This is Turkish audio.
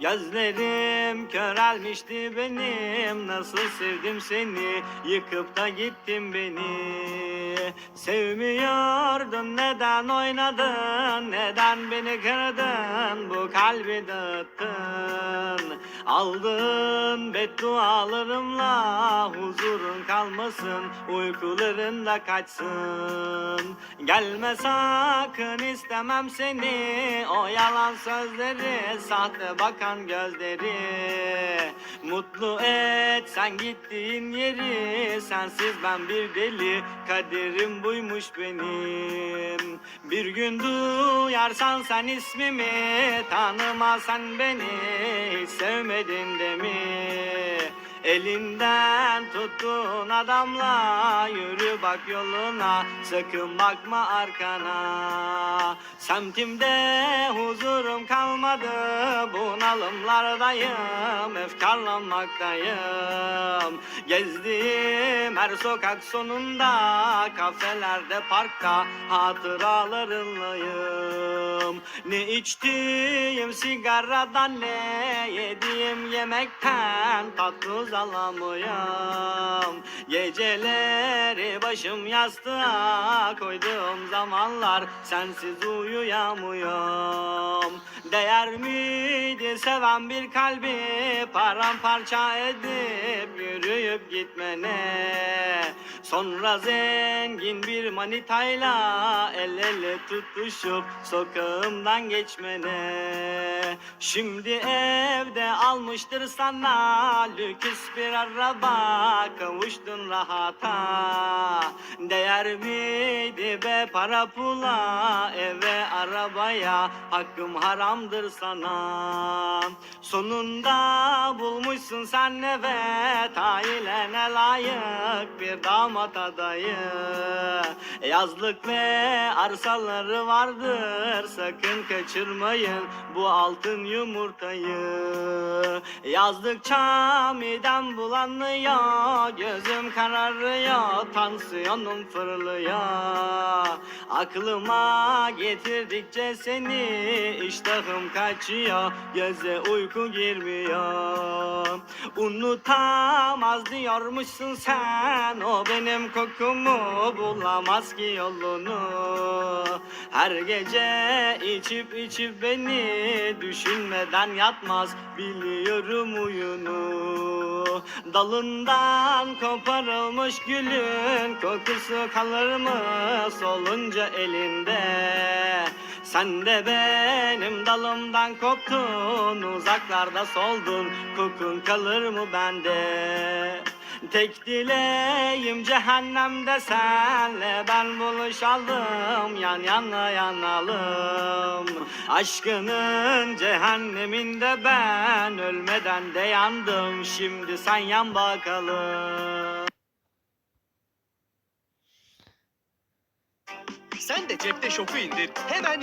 Gözlerim körelmişti benim. Nasıl sevdim seni? Yıkıp da gittin beni. Sevmiyordun neden oynadın? Neden beni kırdın? Bu kalbi dağıttın Aldığın beddualarımla Huzurun kalmasın Uykuların da kaçsın. Gelme sakın istemem seni O yalan sözleri Sahte bakan gözleri. Mutlu et sen gittiğin yeri Sensiz ben bir deli Kaderim buymuş benim. Bir gün duyarsan sen ismimi Tanımasan beni Hiç sevmedin de mi? Elinden tuttuğun adamla yürü bak yoluna sakın bakma arkana Semtimde huzurum kalmadı bunalımlardayım efkarlanmaktayım Gezdiğim her sokak sonunda kafelerde parkta hatıralarınlayım. Ne içtiğim sigaradan ne yediğim yemekten tatlı uzalamıyorum Geceleri başım yastığa koyduğum zamanlar sensiz uyuyamıyorum. Değer miydi seven bir kalbi paramparça edip yürüyüp gitmene. Sonra zengin bir manitayla el ele tutuşup sokağımdan geçmene. Şimdi evde almıştır sana lüks bir araba kavuştun rahata. Değer miydi be para pula? Eve arabaya hakkım haramdır sana. Sonunda bulmuşsun sen evet ailene layık bir damat adayı. Yazlık ve arsaları vardır sakın kaçırmayın bu altın yumurtayı. Yazdıkça midem bulanıyor gözüm kararıyor tansiyonum fırlıyor. Aklıma getirdikçe seni iştahım kaçıyor. Göze uyku girmiyor. Unutamaz diyormuşsun sen. O benim kokumu bulamaz ki yolunu. Her gece içip içip beni düşünmeden yatmaz. Biliyorum uyunu. Dalından koparılmış gülün kokusu kalır mı solunca elinde? Sen de benim dalımdan koptun uzaklarda soldun kokun kalır mı bende Tek dileğim cehennemde senle ben buluşalım yan yana yanalım Aşkının cehenneminde ben ölmeden de yandım şimdi sen yan bakalım Sen de cepte şoku indir. Hemen